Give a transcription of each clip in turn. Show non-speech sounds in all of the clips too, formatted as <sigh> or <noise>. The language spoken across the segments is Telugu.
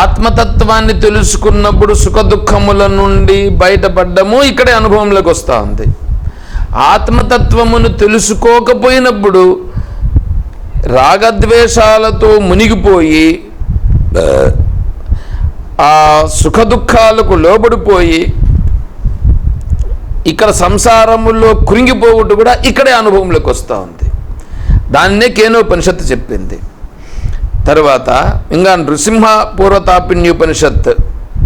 ఆత్మతత్వాన్ని తెలుసుకున్నప్పుడు సుఖ దుఃఖముల నుండి బయటపడ్డము ఇక్కడే అనుభవంలోకి వస్తూ ఉంది. ఆత్మతత్వమును తెలుసుకోకపోయినప్పుడు రాగద్వేషాలతో మునిగిపోయి ఆ సుఖ దుఃఖాలకు లోబడిపోయి ఇక్కడ సంసారములో కృంగిపోవుట కూడా ఇక్కడే అనుభవంలోకి వస్తూ ఉంది. దాన్నే కేనోపనిషత్తు చెప్పింది. తర్వాత ఇంకా నృసింహ పూర్వతాపిన్యుపనిషత్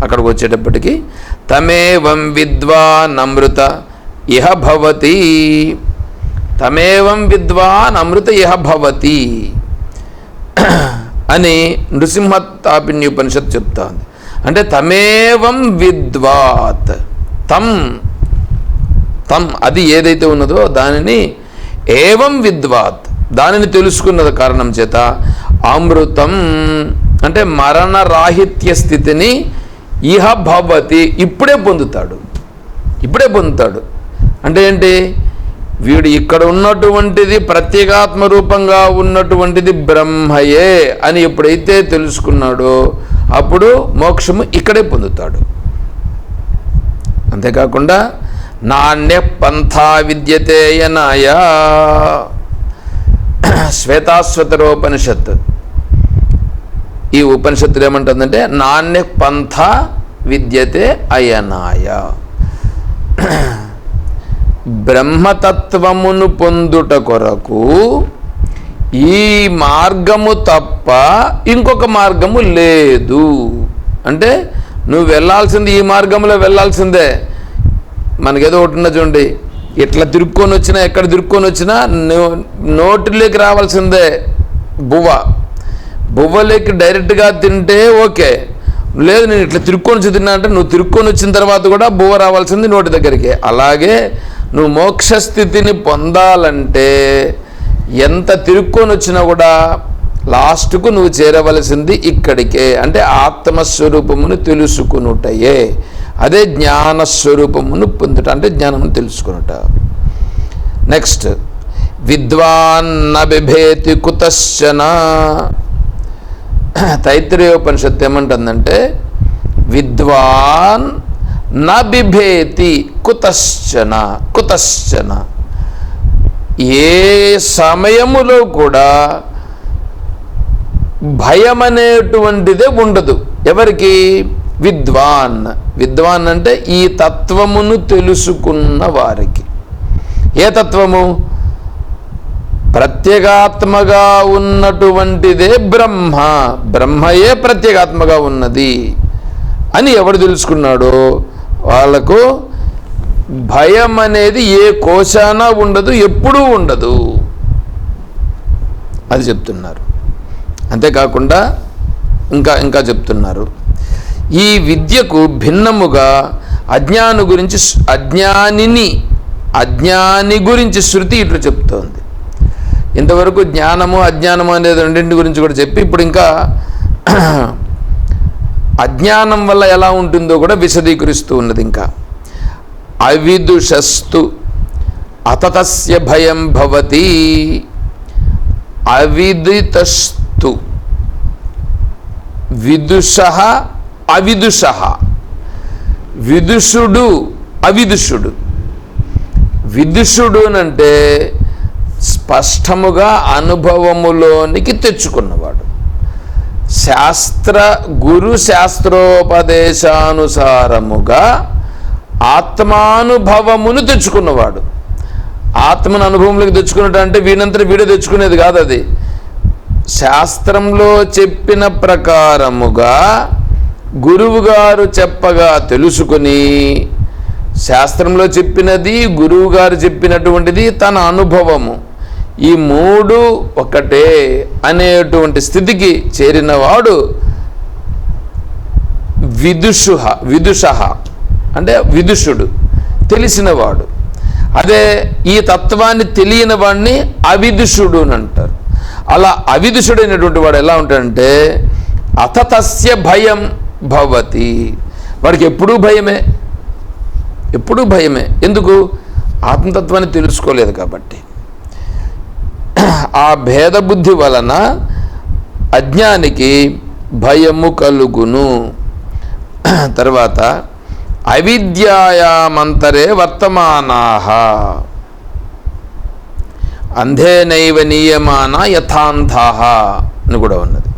అక్కడికి వచ్చేటప్పటికి తమేవం విద్వాన్ అమృత ఇహ భవతి. తమేవం విద్వాన్ అమృత ఇహ భవతి అని నృసింహ తాపిన్యుపనిషత్ చెప్తాను అంటే తమేవం విద్వాత్ తమ్ తమ్ అది ఏదైతే ఉన్నదో దానిని ఏవం విద్వాత్ దానిని తెలుసుకున్నది కారణం చేత అమృతం అంటే మరణరాహిత్య స్థితిని ఇహ భవతి. ఇప్పుడే పొందుతాడు. ఇప్పుడే పొందుతాడు. అంటే ఏంటి? వీడు ఇక్కడ ఉన్నటువంటిది ప్రత్యేగాత్మ రూపంగా ఉన్నటువంటిది బ్రహ్మయే అని ఎప్పుడైతే తెలుసుకున్నాడో అప్పుడు మోక్షము ఇక్కడే పొందుతాడు. అంతేకాకుండా నాణ్య పంథా విద్యతేయనాయ శ్వేతాశ్వతరోపనిషత్ ఈ ఉపనిషత్తులు ఏమంటుందంటే నాణ్య పంథ విద్యతే అయనాయ. బ్రహ్మతత్వమును పొందుట కొరకు ఈ మార్గము తప్ప ఇంకొక మార్గము లేదు. అంటే నువ్వు వెళ్ళాల్సింది ఈ మార్గంలో వెళ్ళాల్సిందే. మనకేదో ఒకటి ఉన్నది చూడండి. ఇట్లా తిరుక్కొని వచ్చినా ఎక్కడ తిరుక్కొని వచ్చినా నో- నోటిలోకి రావాల్సిందే బువ్వ. బువ్వలోకి డైరెక్ట్గా తింటే ఓకే. లేదు నేను ఇట్లా తిరుక్కొని వచ్చి తిన్నా అంటే నువ్వు తిరుక్కొని వచ్చిన తర్వాత కూడా బువ్వ రావాల్సింది నోటి దగ్గరికి. అలాగే నువ్వు మోక్షస్థితిని పొందాలంటే ఎంత తిరుక్కొని వచ్చినా కూడా లాస్ట్కు నువ్వు చేరవలసింది ఇక్కడికే. అంటే ఆత్మస్వరూపమును తెలుసుకునుటయే. అదే జ్ఞానస్వరూపమును పొందుట అంటే జ్ఞానమును తెలుసుకునుట. నెక్స్ట్ విద్వాన్ బిభేతి కుతశ్చన. తైత్రేయోపనిషత్తు ఏమంటుందంటే విద్వాన్ న బిభేతి కుతశ్చన కుతశ్చన. ఏ సమయములో కూడా భయం అనేటువంటిదే ఉండదు. ఎవరికి? విద్వాన్. విద్వాన్ అంటే ఈ తత్వమును తెలుసుకున్న వారికి. ఏ తత్వము? ప్రత్యేగాత్మగా ఉన్నటువంటిదే బ్రహ్మ. బ్రహ్మయే ప్రత్యేగాత్మగా ఉన్నది అని ఎవడు తెలుసుకున్నాడో వాళ్ళకు భయం అనేది ఏ కోశాన ఉండదు ఎప్పుడూ ఉండదు. అది చెప్తున్నారు. అంతేకాకుండా ఇంకా ఇంకా చెప్తున్నారు. ఈ విద్యకు భిన్నముగా అజ్ఞాను గురించి అజ్ఞానిని అజ్ఞాని గురించి శృతి ఇట్లు చెప్తోంది. ఇంతవరకు జ్ఞానము అజ్ఞానము అనేది రెండింటి గురించి కూడా చెప్పి ఇప్పుడు ఇంకా <clears throat> అజ్ఞానం వల్ల ఎలా ఉంటుందో కూడా విశదీకరిస్తూ ఉన్నది ఇంకా. అవిదుషస్తు అతతస్య భయం భవతి అవిదితస్తు విదుష అవిదుష. విదుషుడు అవిదుషుడు. విదుషుడు అంటే స్పష్టముగా అనుభవములోనికి తెచ్చుకున్నవాడు. శాస్త్ర గురు శాస్త్రోపదేశానుసారముగా ఆత్మానుభవమును తెచ్చుకున్నవాడు. ఆత్మను అనుభవంలోకి తెచ్చుకున్నట్టు అంటే వీడంతా వీడే తెచ్చుకునేది కాదు అది. శాస్త్రంలో చెప్పిన ప్రకారముగా గురువుగారు చెప్పగా తెలుసుకుని శాస్త్రంలో చెప్పినది గురువుగారు చెప్పినటువంటిది తన అనుభవము. ఈ మూడు ఒకటే అనేటువంటి స్థితికి చేరినవాడు విదుషుహ విదుష అంటే విదుషుడు తెలిసినవాడు. అదే ఈ తత్వాన్ని తెలియని వాడిని అవిదుషుడు అని అంటారు. అలా అవిదుషుడైనటువంటి వాడు ఎలా ఉంటాడంటే అతతస్య భయం భవతి. వాడికి ఎప్పుడూ భయమే. ఎప్పుడూ భయమే. ఎందుకు? ఆత్మతత్వాన్ని తెలుసుకోలేదు కాబట్టి. ఆ భేద బుద్ధి వలన అజ్ఞానికి భయము కలుగును. తర్వాత అవిద్యాయామంతరే వర్తమానా అంధేనైవ నీయమాన యథాంతా అని కూడా ఉన్నది.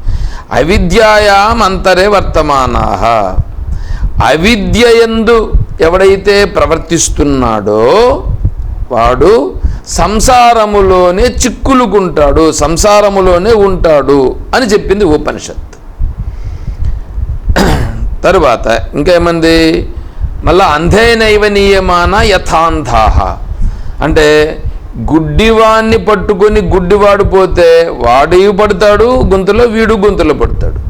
అవిద్యాయాం అంతరే వర్తమానా. అవిద్యయందు ఎవడైతే ప్రవర్తిస్తున్నాడో వాడు సంసారములోనే చిక్కులుకుంటాడు సంసారములోనే ఉంటాడు అని చెప్పింది ఉపనిషత్ తరువాత ఇంకేమంది మళ్ళా అంధేనైవ నియమాన యథాంధాహ అంటే గుడ్డివాణ్ణి పట్టుకొని గుడ్డివాడు పోతే వాడు పడతాడు? గుంతలో వీడు గుంతలో పడతాడు.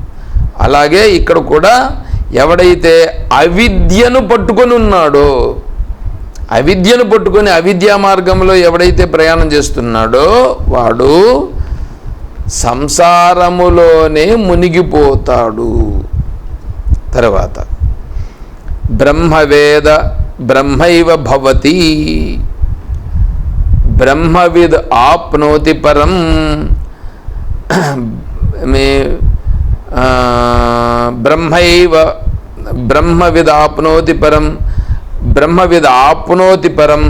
అలాగే ఇక్కడ కూడా ఎవడైతే అవిద్యను పట్టుకొని ఉన్నాడో అవిద్యను పట్టుకొని అవిద్యా మార్గంలో ఎవడైతే ప్రయాణం చేస్తున్నాడో వాడు సంసారములోనే మునిగిపోతాడు. తర్వాత బ్రహ్మవేద బ్రహ్మైవ భవతి. బ్రహ్మవిద్ ఆప్నోతి పరం. మే బ్రహ్మైవ బ్రహ్మవిద్ ఆప్నోతి పరం. బ్రహ్మవిద్ ఆప్నోతి పరం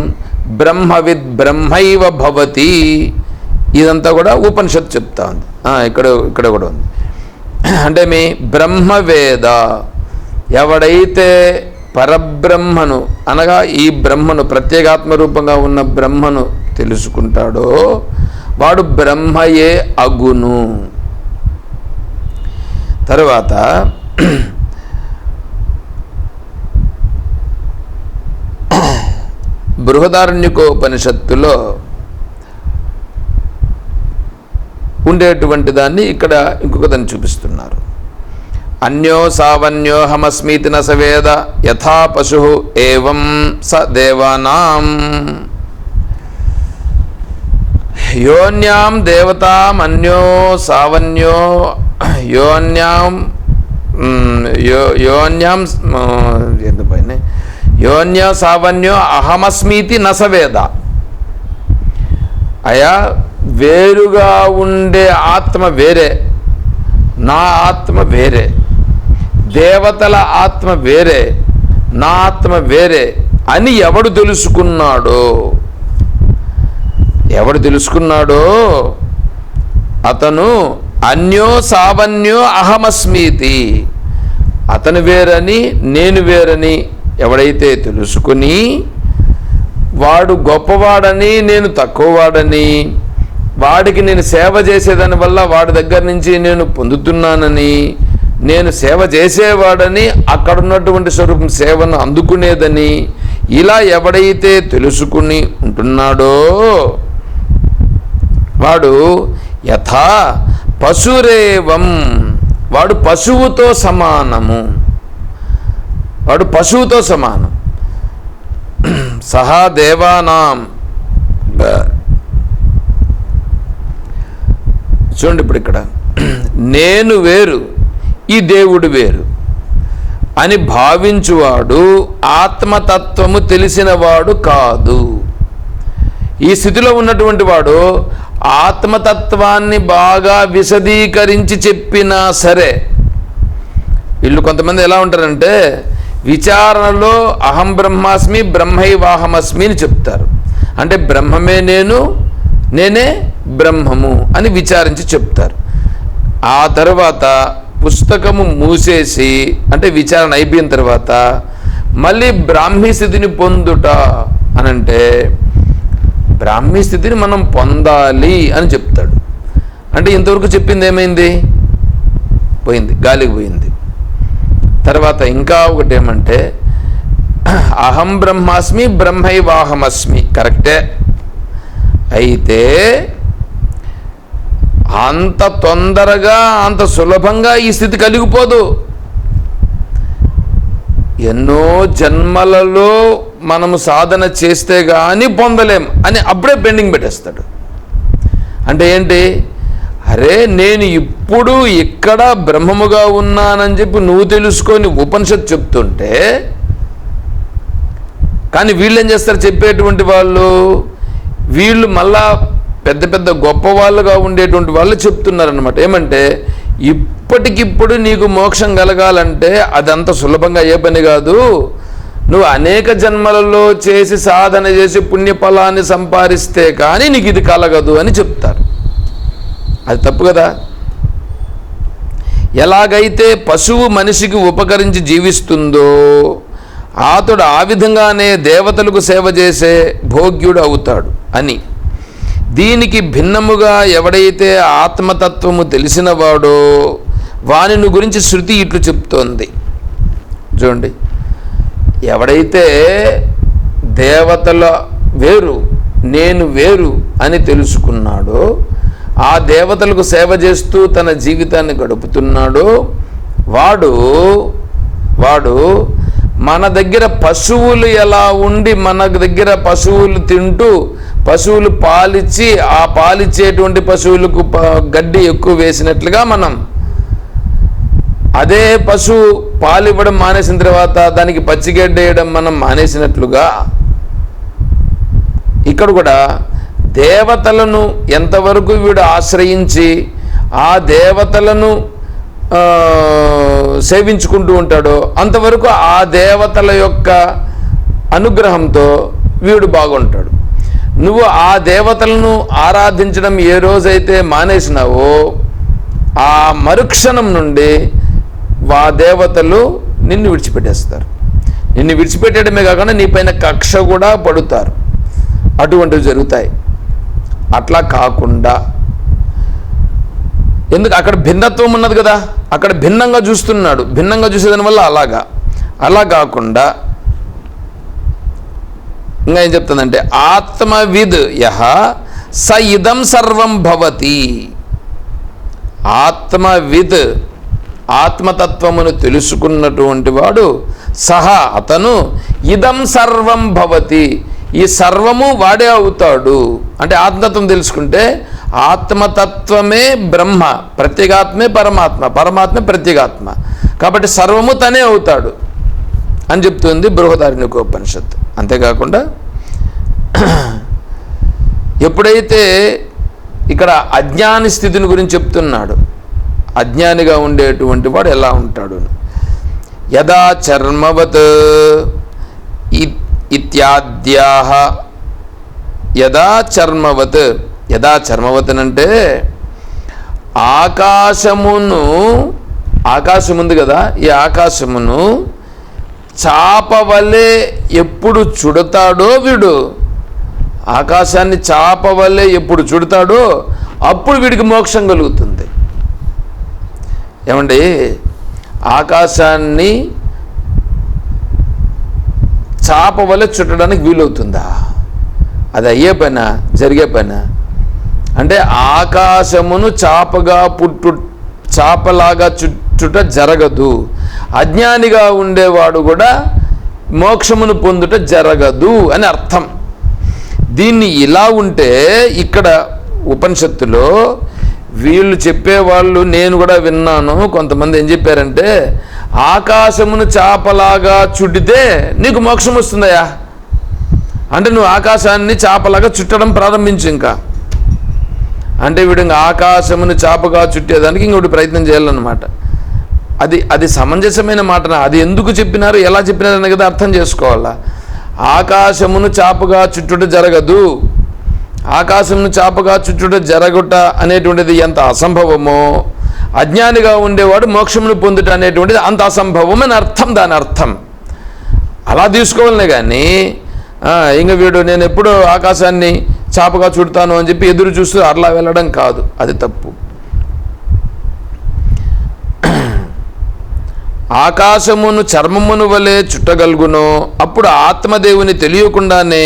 బ్రహ్మవిద్ బ్రహ్మైవ భవతి. ఇదంతా కూడా ఉపనిషత్తు చెప్తా ఉంది. ఇక్కడ ఇక్కడ కూడా ఉంది. అంటే మీ బ్రహ్మవేద ఎవడైతే పరబ్రహ్మను అనగా ఈ బ్రహ్మను ప్రత్యేగాత్మ రూపంగా ఉన్న బ్రహ్మను తెలుసుకుంటాడో? వాడు బ్రహ్మయే అగును. తర్వాత బృహదారణ్యకోపనిషత్తులో ఉండేటువంటి దాన్ని ఇక్కడ ఇంకొక దాన్ని చూపిస్తున్నారు. అన్యో సావన్యో హమస్మీతి యథా పశు ఏవం స దేవానాం. యోన్యాం దేవతామన్యో సావన్యో యోన్యాం యో యోన్యాం ఎందుకు పైన యోన్య సావన్యో అహమస్మీతి నసవేద అయా వేరుగా ఉండే ఆత్మ వేరే నా ఆత్మ వేరే దేవతల ఆత్మ వేరే నా ఆత్మ వేరే అని ఎవడు తెలుసుకున్నాడో? ఎవడు తెలుసుకున్నాడో అతను అన్యో సావన్యో అహమస్మీతి. అతను వేరని నేను వేరని ఎవడైతే తెలుసుకుని వాడు గొప్పవాడని నేను తక్కువవాడని వాడికి నేను సేవ చేసేదాని వల్ల వాడి దగ్గర నుంచి నేను పొందుతున్నానని నేను సేవ చేసేవాడని అక్కడ ఉన్నటువంటి స్వరూపం సేవను అందుకునేదని ఇలా ఎవడైతే తెలుసుకుని ఉంటున్నాడో వాడు యథా పశురేవం. వాడు పశువుతో సమానము. వాడు పశువుతో సమానం. సహా దేవానాం. చూడండి ఇప్పుడు ఇక్కడ. నేను వేరు ఈ దేవుడు వేరు. అని భావించువాడు ఆత్మతత్వము తెలిసినవాడు కాదు. ఈ స్థితిలో ఉన్నటువంటి వాడు ఆత్మతత్వాన్ని బాగా విశదీకరించి చెప్పినా సరే వీళ్ళు కొంతమంది ఎలా ఉంటారంటే విచారణలో అహం బ్రహ్మాస్మి బ్రహ్మైవాహమస్మి అని చెప్తారు. అంటే బ్రహ్మమే నేను నేనే బ్రహ్మము అని విచారించి చెప్తారు. ఆ తర్వాత పుస్తకము మూసేసి అంటే విచారణ అయిపోయిన తర్వాత మళ్ళీ బ్రాహ్మీ స్థితిని పొందుట అనంటే బ్రాహ్మీ స్థితిని మనం పొందాలి అని చెప్తాడు. అంటే ఇంతవరకు చెప్పింది ఏమైంది? పోయింది గాలికి పోయింది. తర్వాత ఇంకా ఒకటి ఏమంటే అహం బ్రహ్మాస్మి బ్రహ్మైవాహమస్మి కరెక్టే? అయితే అంత తొందరగా అంత సులభంగా ఈ స్థితి కలిగిపోదు. ఎన్నో జన్మలలో మనము సాధన చేస్తే కానీ పొందలేం అని అప్పుడే పెండింగ్ పెట్టేస్తాడు. అంటే ఏంటి? అరే నేను ఇప్పుడు ఇక్కడ బ్రహ్మముగా ఉన్నానని చెప్పి నువ్వు తెలుసుకొని ఉపనిషత్ చెప్తుంటే కానీ వీళ్ళు ఏం చేస్తారు? చెప్పేటువంటి వాళ్ళు వీళ్ళు మళ్ళా పెద్ద పెద్ద గొప్ప వాళ్ళుగా ఉండేటువంటి వాళ్ళు చెప్తున్నారనమాట ఏమంటే ఇప్పటికిప్పుడు నీకు మోక్షం కలగాలంటే అదంత సులభంగా అయ్యే పని కాదు. నువ్వు అనేక జన్మలలో చేసి సాధన చేసి పుణ్యఫలాన్ని సంపాదిస్తే కానీ నీకు ఇది కలగదు అని చెప్తారు. అది తప్పు కదా? ఎలాగైతే పశువు మనిషికి ఉపకరించి జీవిస్తుందో అతడు ఆ విధంగానే దేవతలకు సేవ చేసే భోగ్యుడు అవుతాడు అని. దీనికి భిన్నముగా ఎవడైతే ఆత్మతత్వము తెలిసినవాడో వానిని గురించి శృతి ఇట్లు చెప్తోంది. చూడండి. ఎవడైతే దేవతల వేరు నేను వేరు అని తెలుసుకున్నాడో ఆ దేవతలకు సేవ చేస్తూ తన జీవితాన్ని గడుపుతున్నాడో వాడు వాడు మన దగ్గర పశువులు ఎలా ఉండి మన దగ్గర పశువులు తింటూ పశువులు పాలిచ్చి ఆ పాలిచ్చేటువంటి పశువులకు ప- గడ్డి ఎక్కువ వేసినట్లుగా మనం అదే పశువు పాలు ఇవ్వడం మానేసిన తర్వాత దానికి పచ్చిగడ్డ వేయడం మనం మానేసినట్లుగా ఇక్కడ కూడా దేవతలను ఎంతవరకు వీడు ఆశ్రయించి ఆ దేవతలను సేవించుకుంటూ ఉంటాడో అంతవరకు ఆ దేవతల యొక్క అనుగ్రహంతో వీడు బాగుంటాడు. నువ్వు ఆ దేవతలను ఆరాధించడం ఏ రోజైతే మానేసినావో ఆ మరుక్షణం నుండి వా దేవతలు నిన్ను విడిచిపెట్టేస్తారు. నిన్ను విడిచిపెట్టడమే కాకుండా నీ పైన కక్ష కూడా పడుతారు. అటువంటివి జరుగుతాయి. అట్లా కాకుండా ఎందుకు అక్కడ భిన్నత్వం ఉన్నది కదా? అక్కడ భిన్నంగా చూస్తున్నాడు. భిన్నంగా చూసేదాని వల్ల అలాగా. అలా కాకుండా ఇంకా ఏం చెప్తుందంటే ఆత్మవిద్ యహ స ఇదం సర్వం భవతి. ఆత్మవిద్ ఆత్మతత్వమును తెలుసుకున్నటువంటి వాడు సహా అతను ఇదం సర్వం భవతి. ఈ సర్వము వాడే అవుతాడు. అంటే ఆత్మతత్వం తెలుసుకుంటే ఆత్మతత్వమే బ్రహ్మ ప్రత్యేగాత్మే పరమాత్మ పరమాత్మ ప్రత్యేగాత్మ. కాబట్టి సర్వము తనే అవుతాడు అని చెప్తుంది బృహదారణ్యకోపనిషత్తు అంతేకాకుండా ఎప్పుడైతే ఇక్కడ అజ్ఞాని స్థితిని గురించి చెప్తున్నాడు అజ్ఞానిగా ఉండేటువంటి వాడు ఎలా ఉంటాడు? యదా చర్మవత్ ఇ- ఇత్యాద్యాహ. యదా చర్మవత్ యదా చర్మవత్ అంటే ఆకాశమును ఆకాశం ఉంది కదా ఈ ఆకాశమును చాపవలే ఎప్పుడు చుడతాడో వీడు. ఆకాశాన్ని చాపవలే ఎప్పుడు చుడతాడో అప్పుడు వీడికి మోక్షం కలుగుతుంది. ఏమండి? ఆకాశాన్ని చాప వల్ల చుట్టడానికి వీలవుతుందా? అది అయ్యే పైన? జరిగే పైన? అంటే ఆకాశమును చాపగా పుట్టు చాపలాగా చుట్టుట జరగదు. అజ్ఞానిగా ఉండేవాడు కూడా మోక్షమును పొందుట జరగదు అని అర్థం. దీన్ని ఇలా ఉంటే ఇక్కడ ఉపనిషత్తులో వీళ్ళు చెప్పేవాళ్ళు నేను కూడా విన్నాను. కొంతమంది ఏం చెప్పారంటే ఆకాశమును చాపలాగా చుట్టితే నీకు మోక్షం వస్తుందయా అంటే నువ్వు ఆకాశాన్ని చాపలాగా చుట్టడం ప్రారంభించు ఇంకా. అంటే వీడు ఇంకా ఆకాశమును చాపగా చుట్టేదానికి ఇంకోటి ప్రయత్నం చేయాలన్నమాట. అది అది సమంజసమైన మాటన? అది ఎందుకు చెప్పినారు? ఎలా చెప్పినారు అనేది కదా అర్థం చేసుకోవాలా? ఆకాశమును చాపగా చుట్టుట జరగదు. ఆకాశమును చాపగా చుట్టుట జరగుట అనేటువంటిది ఎంత అసంభవమో. అజ్ఞానిగా ఉండేవాడు మోక్షమును పొందుట అనేటువంటిది అంత అసంభవం అని అర్థం దాని అర్థం. అలా తీసుకోవాలనే కానీ ఇంక వీడు నేను ఎప్పుడు ఆకాశాన్ని చాపగా చుడతాను అని చెప్పి ఎదురు చూస్తూ అట్లా వెళ్ళడం కాదు అది తప్పు. ఆకాశమును చర్మమును వలె చుట్టగలుగును. అప్పుడు ఆత్మదేవుని తెలియకుండానే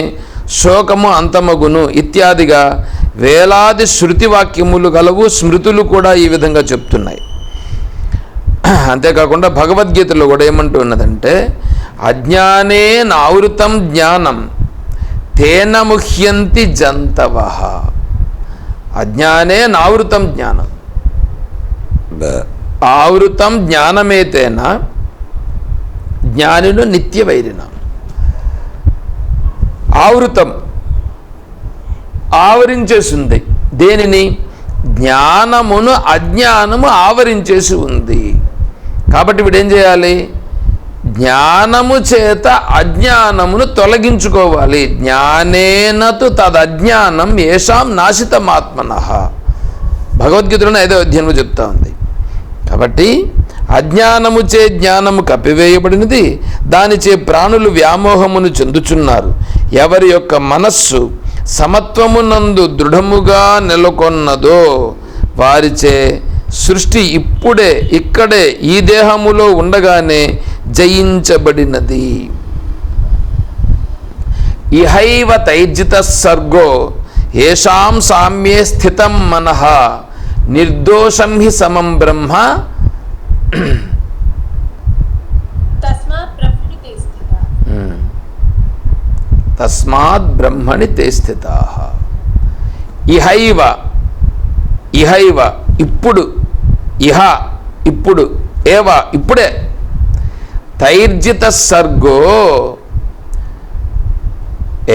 శోకము అంతమగును ఇత్యాదిగా వేలాది శృతి వాక్యములు గలవు స్మృతులు కూడా ఈ విధంగా చెప్తున్నాయి. అంతేకాకుండా భగవద్గీతలో కూడా ఏమంటూ ఉన్నదంటే అజ్ఞానే నావృతం జ్ఞానం తేన ముహ్యంతి జంతవ. అజ్ఞానే నావృతం జ్ఞానం. ఆవృతం జ్ఞానమేతేన జ్ఞానిను నిత్యవైరిన ఆవృతం. ఆవరించేసింది. దేనిని? జ్ఞానమును అజ్ఞానము ఆవరించేసి ఉంది. కాబట్టి వీడేం చేయాలి? జ్ఞానము చేత అజ్ఞానమును తొలగించుకోవాలి. జ్ఞానేనతు తదజ్ఞానం ఏషాం నాశితమాత్మన. భగవద్గీతలోనే ఐదో అధ్యయనం చెప్తా ఉంది. కాబట్టి అజ్ఞానముచే జ్ఞానము కప్పివేయబడినది దానిచే ప్రాణులు వ్యామోహమును చెందుచున్నారు. ఎవరి యొక్క మనస్సు సమత్వమునందు దృఢముగా నెలకొన్నదో వారిచే సృష్టి ఇప్పుడే ఇక్కడే ఈ దేహములో ఉండగానే జయించబడినది. ఇహైవ తైర్జిత సర్గో ఏషాం సామ్యే స్థితం మనః నిర్దోషం హి సమం బ్రహ్మ తస్మాత్ బ్రహ్మణి తే స్థితా. ఇహైవ ఇహైవ ఇప్పుడు ఇహ ఇప్పుడు ఏవ ఇప్పుడే. తైర్జిత సర్గో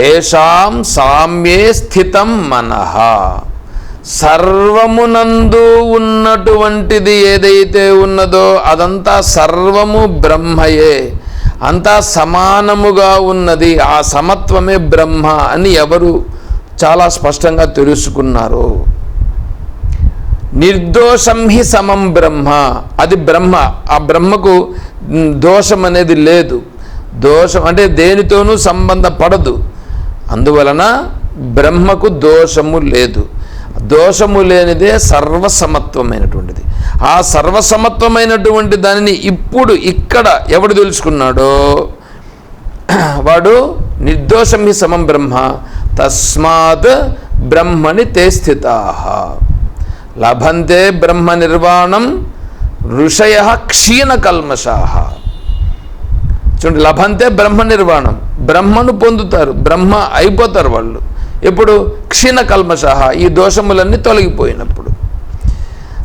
ఏషాం సామ్యే స్థితం మనః. సర్వమునందు ఉన్నటువంటిది ఏదైతే ఉన్నదో అదంతా సర్వము బ్రహ్మయే. అంతా సమానముగా ఉన్నది. ఆ సమత్వమే బ్రహ్మ అని ఎవరు చాలా స్పష్టంగా తెలుసుకున్నారు. నిర్దోషం హి సమం బ్రహ్మ. అది బ్రహ్మ. ఆ బ్రహ్మకు దోషం అనేది లేదు. దోషం అంటే దేనితోనూ సంబంధపడదు. అందువలన బ్రహ్మకు దోషము లేదు. దోషము లేనిదే సర్వసమత్వమైనటువంటిది. ఆ సర్వసమత్వమైనటువంటి దానిని ఇప్పుడు ఇక్కడ ఎవడు తెలుసుకున్నాడో? వాడు నిర్దోషం హి సమం బ్రహ్మ తస్మాత్ బ్రహ్మని తే స్థితా. లభంతే బ్రహ్మ నిర్వాణం ఋషయ క్షీణకల్మషా చూడండి లభంతే బ్రహ్మ నిర్వాణం. బ్రహ్మను పొందుతారు బ్రహ్మ అయిపోతారు వాళ్ళు. ఎప్పుడు? క్షీణ కల్మష ఈ దోషములన్నీ తొలగిపోయినప్పుడు.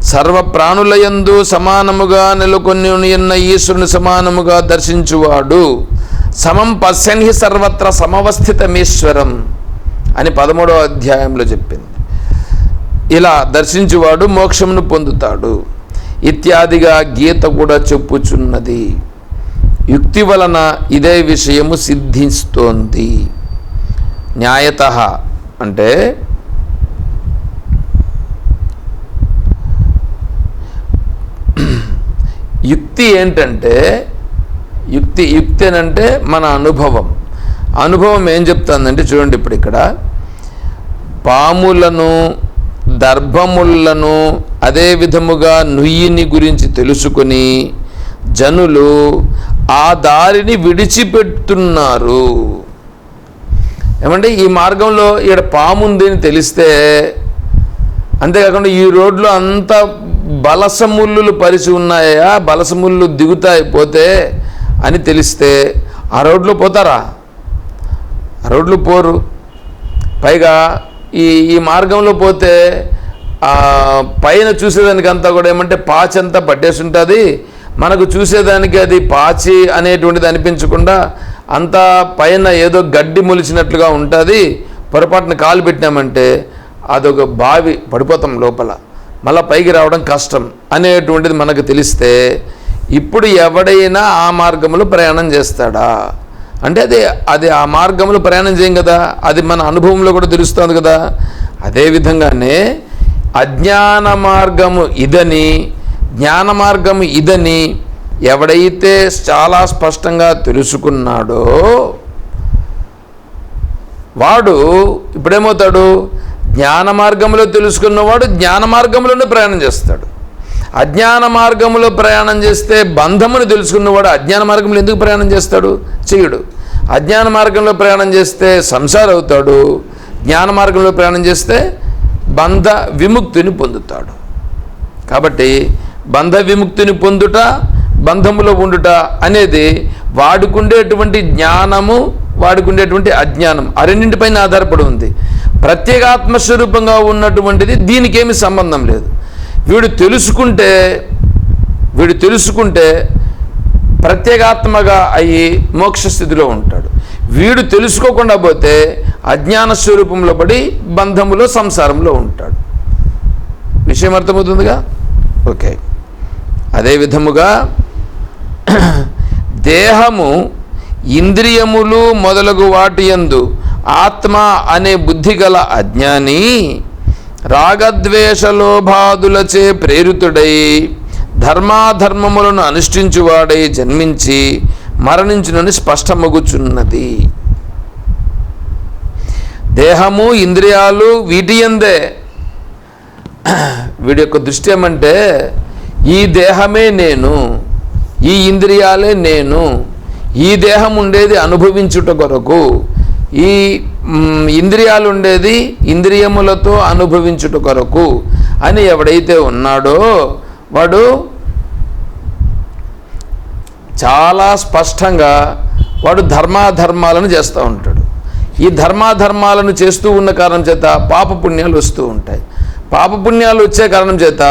సర్వ ప్రాణులయందు సమానముగా నెలకొని ఉన్న ఈశ్వరుని సమానముగా దర్శించువాడు. సమం పశ్యన్హి సర్వత్ర సమవస్థితమీశ్వరం అని పదమూడవ అధ్యాయంలో చెప్పింది. ఇలా దర్శించువాడు మోక్షమును పొందుతాడు. ఇత్యాదిగా గీత కూడా చెప్పుచున్నది. యుక్తి వలన ఇదే విషయము సిద్ధిస్తోంది. న్యాయత అంటే యుక్తి ఏంటంటే యుక్తి యుక్తి అంటే మన అనుభవం. అనుభవం ఏం చెప్తుందంటే చూడండి ఇప్పుడు ఇక్కడ. పాములను దర్భములను అదే విధముగా నుయ్యిని గురించి తెలుసుకొని జనులు ఆ దారిని విడిచిపెడుతున్నారు ఏమంటే ఈ మార్గంలో ఇక్కడ పాము ఉంది అని తెలిస్తే అంతేకాకుండా ఈ రోడ్లో అంత బలసముళ్ళు పరిచి ఉన్నాయా బలసముళ్ళు దిగుతాయి పోతే అని తెలిస్తే ఆ రోడ్లో పోతారా? ఆ రోడ్లు పోరు. పైగా ఈ ఈ మార్గంలో పోతే పైన చూసేదానికంతా కూడా ఏమంటే పాచి అంతా పట్టేసి ఉంటుంది మనకు చూసేదానికి అది పాచి అనేటువంటిది అనిపించకుండా అంతా పైన ఏదో గడ్డి మొలిచినట్లుగా ఉంటుంది. పొరపాటున కాలు పెట్టినామంటే అదొక బావి పడిపోతాం లోపల. మళ్ళీ పైకి రావడం కష్టం అనేటువంటిది మనకు తెలిస్తే ఇప్పుడు ఎవడైనా ఆ మార్గంలో ప్రయాణం చేస్తాడా? అంటే అది అది ఆ మార్గంలో ప్రయాణం చేయం కదా. అది మన అనుభవంలో కూడా తెలుస్తుంది కదా. అదే విధంగానే అజ్ఞాన మార్గము ఇదని జ్ఞాన మార్గము ఇదని ఎవడైతే చాలా స్పష్టంగా తెలుసుకున్నాడో వాడు ఇప్పుడేమవుతాడు? జ్ఞాన మార్గంలో తెలుసుకున్నవాడు జ్ఞాన మార్గంలోనే ప్రయాణం చేస్తాడు. అజ్ఞాన మార్గంలో ప్రయాణం చేస్తే బంధమును తెలుసుకున్నవాడు అజ్ఞాన మార్గంలో ఎందుకు ప్రయాణం చేస్తాడు? చెయ్యడు. అజ్ఞాన మార్గంలో ప్రయాణం చేస్తే సంసారం అవుతాడు జ్ఞాన మార్గంలో ప్రయాణం చేస్తే బంధ విముక్తిని పొందుతాడు. కాబట్టి బంధ విముక్తిని పొందుట బంధములో ఉండుట అనేది వాడుకుండేటువంటి జ్ఞానము వాడుకుండేటువంటి అజ్ఞానం ఆ రెండింటిపైన ఆధారపడి ఉంది. ప్రత్యేగాత్మస్వరూపంగా ఉన్నటువంటిది దీనికేమి సంబంధం లేదు. వీడు తెలుసుకుంటే వీడు తెలుసుకుంటే ప్రత్యేగాత్మగా అయ్యి మోక్ష స్థితిలో ఉంటాడు. వీడు తెలుసుకోకుండా పోతే అజ్ఞాన స్వరూపంలో పడి బంధములో సంసారంలో ఉంటాడు. విషయం అర్థమవుతుందిగా? ఓకే. అదే విధముగా దేహము ఇంద్రియములు మొదలగు వాటి యందు ఆత్మ అనే బుద్ధి గల అజ్ఞాని రాగద్వేషలోభాదులచే ప్రేరితుడై ధర్మాధర్మములను అనుష్ఠించువాడై జన్మించి మరణించునని స్పష్టమగుచున్నది. దేహము ఇంద్రియాలు వీటి ఎందే వీడి యొక్క దృష్టి ఏమంటే ఈ దేహమే నేను. ఈ ఇంద్రియాలే నేను. ఈ దేహం ఉండేది అనుభవించుట కొరకు. ఈ ఇంద్రియాలు ఉండేది ఇంద్రియములతో అనుభవించుట కొరకు అని ఎవడైతే ఉన్నాడో వాడు చాలా స్పష్టంగా వాడు ధర్మాధర్మాలను చేస్తూ ఉంటాడు. ఈ ధర్మాధర్మాలను చేస్తూ ఉన్న కారణం చేత పాపపుణ్యాలు వస్తూ ఉంటాయి. పాపపుణ్యాలు వచ్చే కారణం చేత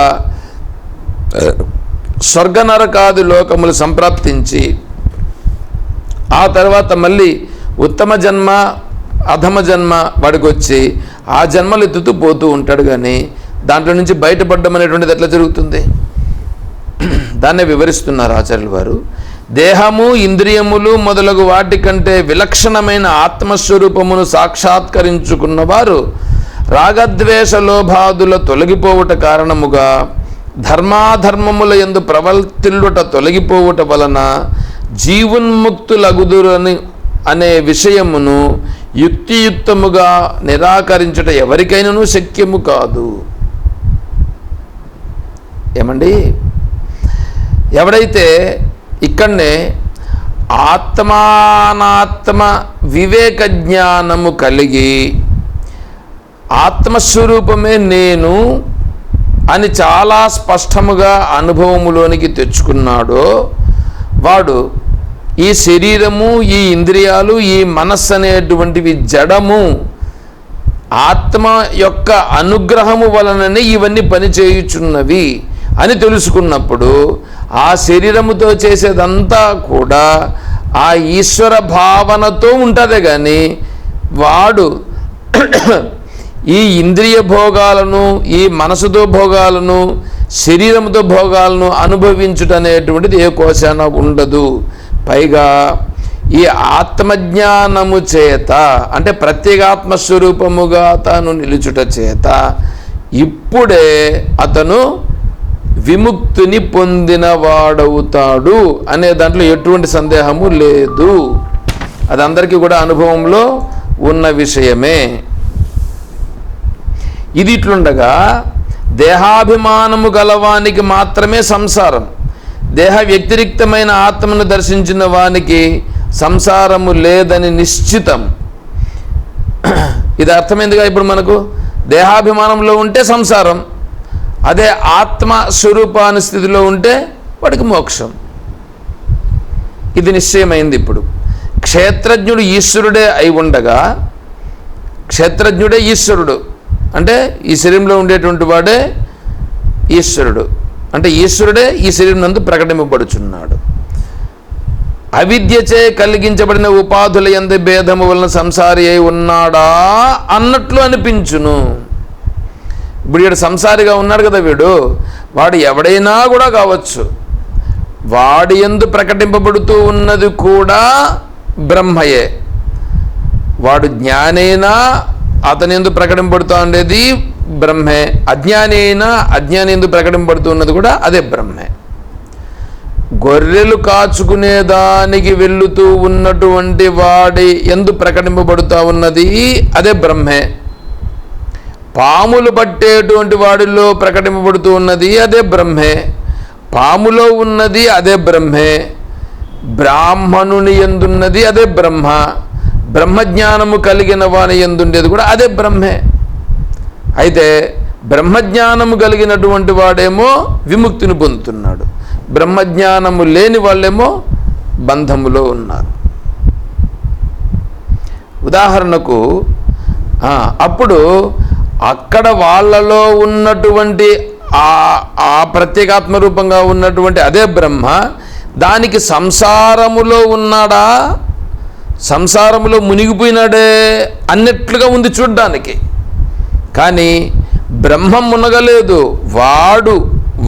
స్వర్గ నరకాది లోకములు సంప్రాప్తించి ఆ తర్వాత మళ్ళీ ఉత్తమ జన్మ అధమ జన్మ వాడికి వచ్చి ఆ జన్మలు ఎత్తుతూ పోతూ ఉంటాడు కానీ దాంట్లో నుంచి బయటపడడం అనేటువంటిది ఎట్లా జరుగుతుంది? దాన్నే వివరిస్తున్నారు ఆచార్యులు వారు. దేహము ఇంద్రియములు మొదలగు వాటి కంటే విలక్షణమైన ఆత్మస్వరూపమును సాక్షాత్కరించుకున్నవారు రాగద్వేష లోభాదుల తొలగిపోవుట కారణముగా ధర్మాధర్మముల ఎందు ప్రవర్తిల్లుట తొలగిపోవుట వలన జీవన్ముక్తులగుదురని అనే విషయమును యుక్తియుక్తముగా నిరాకరించుట ఎవరికైనాను శక్యము కాదు. ఏమండి? ఎవడైతే ఇక్కడనే ఆత్మానాత్మ వివేక జ్ఞానము కలిగి ఆత్మస్వరూపమే నేను అని చాలా స్పష్టముగా అనుభవములోనికి తెచ్చుకున్నాడో వాడు ఈ శరీరము ఈ ఇంద్రియాలు ఈ మనస్సు అనేటువంటివి జడము ఆత్మ యొక్క అనుగ్రహము వలననే ఇవన్నీ పనిచేయుచున్నవి అని తెలుసుకున్నప్పుడు ఆ శరీరముతో చేసేదంతా కూడా ఆ ఈశ్వర భావనతో ఉంటుంది కానీ వాడు ఈ ఇంద్రియ భోగాలను ఈ మనసుతో భోగాలను శరీరంతో భోగాలను అనుభవించుట అనేటువంటిది ఏ కోశాన ఉండదు. పైగా ఈ ఆత్మజ్ఞానము చేత అంటే ప్రత్యేగాత్మస్వరూపముగా తాను నిలుచుట చేత ఇప్పుడే అతను విముక్తిని పొందిన వాడవుతాడు అనే దాంట్లో ఎటువంటి సందేహము లేదు. అది అందరికీ కూడా అనుభవంలో ఉన్న విషయమే. ఇది ఇట్లుండగా దేహాభిమానము గలవానికి మాత్రమే సంసారం. దేహ వ్యతిరిక్తమైన ఆత్మను దర్శించిన వానికి సంసారము లేదని నిశ్చితం. ఇది అర్థమైందిగా ఇప్పుడు మనకు? దేహాభిమానంలో ఉంటే సంసారం అదే ఆత్మ స్వరూపాను స్థితిలో ఉంటే వాడికి మోక్షం. ఇది నిశ్చయమైంది ఇప్పుడు. క్షేత్రజ్ఞుడు ఈశ్వరుడే అయి ఉండగా క్షేత్రజ్ఞుడే ఈశ్వరుడు. అంటే ఈ శరీరంలో ఉండేటువంటి వాడే ఈశ్వరుడు. అంటే ఈశ్వరుడే ఈ శరీరం నందు ప్రకటింపబడుచున్నాడు. అవిద్యచే కలిగించబడిన ఉపాధుల ఎందు భేదము వలన సంసారి అయి ఉన్నాడా అన్నట్లు అనిపించును. ఇప్పుడు వీడు సంసారిగా ఉన్నాడు కదా వీడు. వాడు ఎవడైనా కూడా కావచ్చు. వాడి ఎందు ప్రకటింపబడుతూ ఉన్నది కూడా బ్రహ్మయే. వాడు జ్ఞానైనా అతని ఎందు ప్రకటింపడుతూ ఉండేది బ్రహ్మే. అజ్ఞానైన అజ్ఞాని ఎందు ప్రకటింపబడుతూ ఉన్నది కూడా అదే బ్రహ్మే. గొర్రెలు కాచుకునేదానికి వెళ్ళుతూ ఉన్నటువంటి వాడి ఎందు ప్రకటింపబడుతూ ఉన్నది అదే బ్రహ్మే. పాములు పట్టేటువంటి వాడిలో ప్రకటింపబడుతూ ఉన్నది అదే బ్రహ్మే. పాములో ఉన్నది అదే బ్రహ్మే. బ్రాహ్మణుని ఎందున్నది అదే బ్రహ్మ. బ్రహ్మజ్ఞానము కలిగిన వాని ఎందుండేది కూడా అదే బ్రహ్మే. అయితే బ్రహ్మజ్ఞానము కలిగినటువంటి వాడేమో విముక్తిని పొందుతున్నాడు. బ్రహ్మజ్ఞానము లేని వాళ్ళేమో బంధములో ఉన్నారు. ఉదాహరణకు అప్పుడు అక్కడ వాళ్ళలో ఉన్నటువంటి ఆ ఆ రూపంగా ఉన్నటువంటి అదే బ్రహ్మ దానికి సంసారములో ఉన్నాడా? సంసారములో మునిగిపోయినాడే అన్నట్లుగా ఉంది చూడ్డానికి. కానీ బ్రహ్మం మునగలేదు వాడు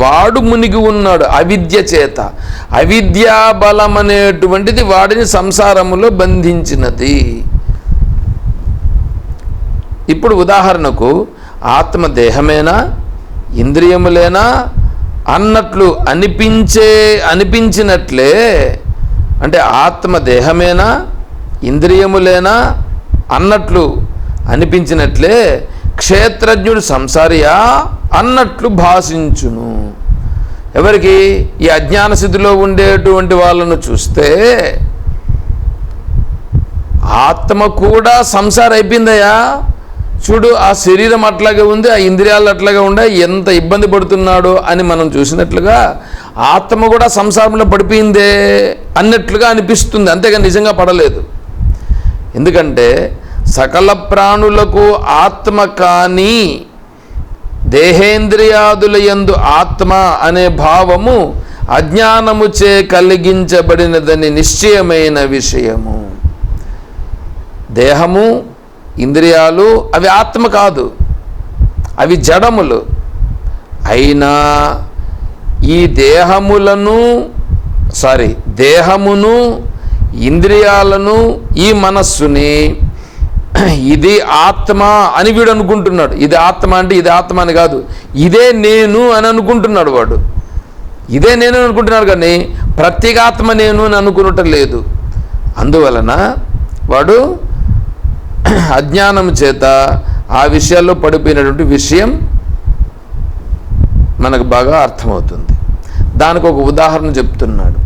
వాడు మునిగి ఉన్నాడు అవిద్య చేత. అవిద్యా బలం అనేటువంటిది వాడిని సంసారములో బంధించినది. ఇప్పుడు ఉదాహరణకు ఆత్మ దేహమేనా ఇంద్రియములేనా అన్నట్లు అనిపించే అనిపించినట్లే అంటే ఆత్మ దేహమేనా ఇంద్రియములేనా అన్నట్లు అనిపించినట్లే క్షేత్రజ్ఞుడు సంసారియా అన్నట్లు భాషించును. ఎవరికి? ఈ అజ్ఞాన స్థితిలో ఉండేటువంటి వాళ్ళను చూస్తే ఆత్మ కూడా సంసారం అయిపోయిందయ్యా. చూడు ఆ శరీరం అట్లాగే ఉంది ఆ ఇంద్రియాలు అట్లాగే ఉండే ఎంత ఇబ్బంది పడుతున్నాడు అని మనం చూసినట్లుగా ఆత్మ కూడా సంసారంలో పడిపోయిందే అన్నట్లుగా అనిపిస్తుంది. అంతేగా నిజంగా పడలేదు. ఎందుకంటే సకల ప్రాణులకు ఆత్మ కానీ దేహేంద్రియాదుల యందు ఆత్మ అనే భావము అజ్ఞానముచే కలిగించబడినదని నిశ్చయమైన విషయము. దేహము ఇంద్రియాలు అవి ఆత్మ కాదు. అవి జడములు. అయినా ఈ దేహములను సారీ దేహమును ఇంద్రియాలను ఈ మనస్సుని <clears throat> ఇది ఆత్మ అని వీడు అనుకుంటున్నాడు. ఇది ఆత్మ అంటే ఇది ఆత్మ అని కాదు. ఇదే నేను అని అనుకుంటున్నాడు వాడు. ఇదే నేను అని అనుకుంటున్నాడు కానీ ప్రత్యేగాత్మ నేను అని అనుకునటం లేదు. అందువలన వాడు <clears throat> అజ్ఞానం చేత ఆ విషయాల్లో పడిపోయినటువంటి విషయం మనకు బాగా అర్థమవుతుంది. దానికి ఒక ఉదాహరణ చెప్తున్నాడు.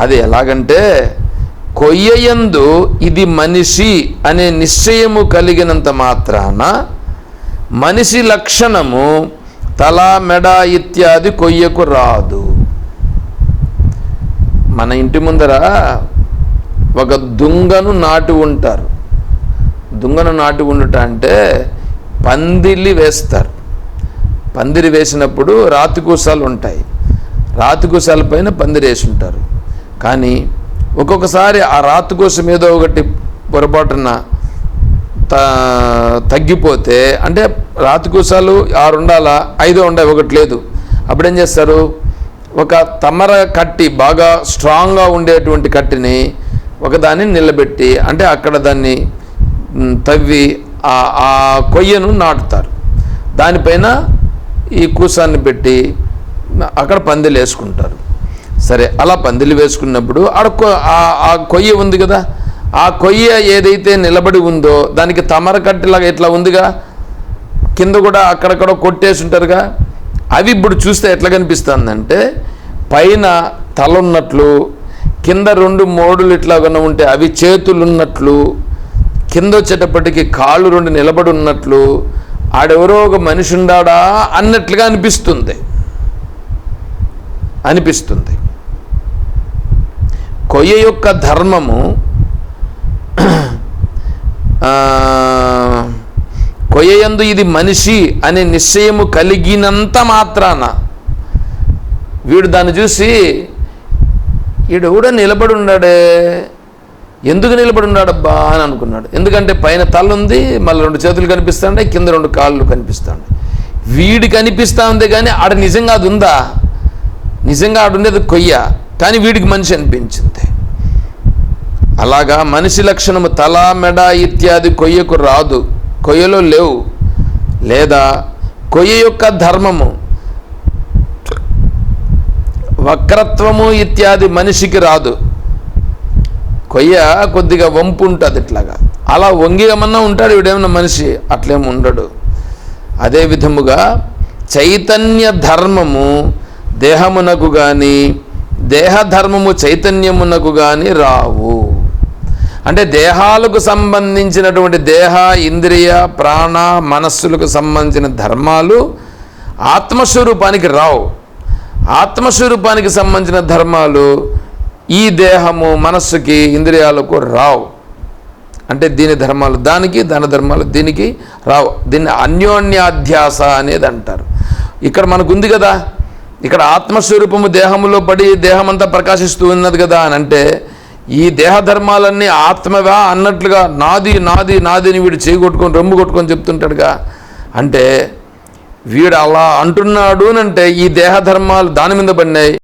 అది ఎలాగంటే కొయ్యయందు ఇది మనిషి అనే నిశ్చయము కలిగినంత మాత్రాన మనిషి లక్షణము తల మెడ ఇత్యాది కొయ్యకు రాదు. మన ఇంటి ముందర ఒక దుంగను నాటి ఉంటారు. దుంగను నాటి ఉండుట అంటే పందిలి వేస్తారు. పందిరి వేసినప్పుడు రాతికూసాలు ఉంటాయి. రాతికూసాల పైన పందిరి వేసి ఉంటారు కానీ ఒక్కొక్కసారి ఆ రాతికూసం ఏదో ఒకటి పొరపాటున త తగ్గిపోతే అంటే రాతికూసాలు ఆరు ఉండాలా? ఐదో ఉండాలి ఒకటి లేదు. అప్పుడేం చేస్తారు? ఒక తమర కట్టి బాగా స్ట్రాంగ్గా ఉండేటువంటి కట్టిని ఒకదాన్ని నిలబెట్టి అంటే అక్కడ దాన్ని తవ్వి ఆ ఆ కొయ్యను నాటుతారు. దానిపైన ఈ కూసాన్ని పెట్టి అక్కడ పందిలు వేసుకుంటారు సరే అలా పందిలు వేసుకున్నప్పుడు ఆడ కొ- ఆ- ఆ కొయ్య ఉంది కదా ఆ కొయ్య ఏదైతే నిలబడి ఉందో దానికి తమర కట్టిలాగా ఇట్లా ఉందిగా? కింద కూడా అక్కడక్కడ కొట్టేసి ఉంటారుగా అవి ఇప్పుడు చూస్తే ఎట్లా కనిపిస్తుందంటే పైన తల ఉన్నట్లు కింద రెండు మోడులు ఇట్లా ఉంటే అవి చేతులు ఉన్నట్లు కింద వచ్చేటప్పటికి కాళ్ళు రెండు నిలబడి ఉన్నట్లు ఆడెవరో ఒక మనిషి ఉండాడా అన్నట్లుగా అనిపిస్తుంది. అనిపిస్తుంది. కొయ్య యొక్క ధర్మము కొయ్యందు ఇది మనిషి అనే నిశ్చయము కలిగినంత మాత్రాన వీడు దాన్ని చూసి ఈడు కూడా నిలబడి ఉన్నాడే ఎందుకు నిలబడి ఉన్నాడబ్బా? అని అనుకున్నాడు. ఎందుకంటే పైన తల ఉంది మళ్ళీ రెండు చేతులు కనిపిస్తాండే కింద రెండు కాళ్ళు కనిపిస్తాండే వీడి కనిపిస్తా ఉంది కానీ ఆడ నిజంగా అది ఉందా? నిజంగా ఆడుండేది కొయ్య. కానీ వీడికి మనిషి అనిపించింది. అలాగా మనిషి లక్షణము తల మెడ ఇత్యాది కొయ్యకు రాదు. కొయ్యలో లేవు. లేదా కొయ్య యొక్క ధర్మము వక్రత్వము ఇత్యాది మనిషికి రాదు. కొయ్య కొద్దిగా వంపు ఉంటుంది ఇట్లాగా. అలా వంగిగమన్నా ఉంటాడు వీడేమన్నా మనిషి అట్లేమి ఉండడు. అదే విధముగా చైతన్య ధర్మము దేహమునకు కానీ దేహధర్మము చైతన్యమునకు కానీ రావు. అంటే దేహాలకు సంబంధించినటువంటి దేహ ఇంద్రియ ప్రాణ మనస్సులకు సంబంధించిన ధర్మాలు ఆత్మస్వరూపానికి రావు. ఆత్మస్వరూపానికి సంబంధించిన ధర్మాలు ఈ దేహము మనస్సుకి ఇంద్రియాలకు రావు. అంటే దీని ధర్మాలు దానికి దాని ధర్మాలు దీనికి రావు. దీన్ని అన్యోన్యాధ్యాస అనేది అంటారు ఇక్కడ మనకు ఉంది కదా ఇక్కడ ఆత్మస్వరూపము దేహములో పడి దేహమంతా ప్రకాశిస్తూ ఉన్నది కదా అని అంటే ఈ దేహ ధర్మాలన్నీ ఆత్మవా అన్నట్లుగా నాది నాది నాదిని వీడు చేయగొట్టుకొని రొమ్ము కొట్టుకొని చెప్తుంటాడుగా. అంటే వీడు అలా అంటున్నాడు అంటే ఈ దేహ ధర్మాలు దాని మీద పడినాయి.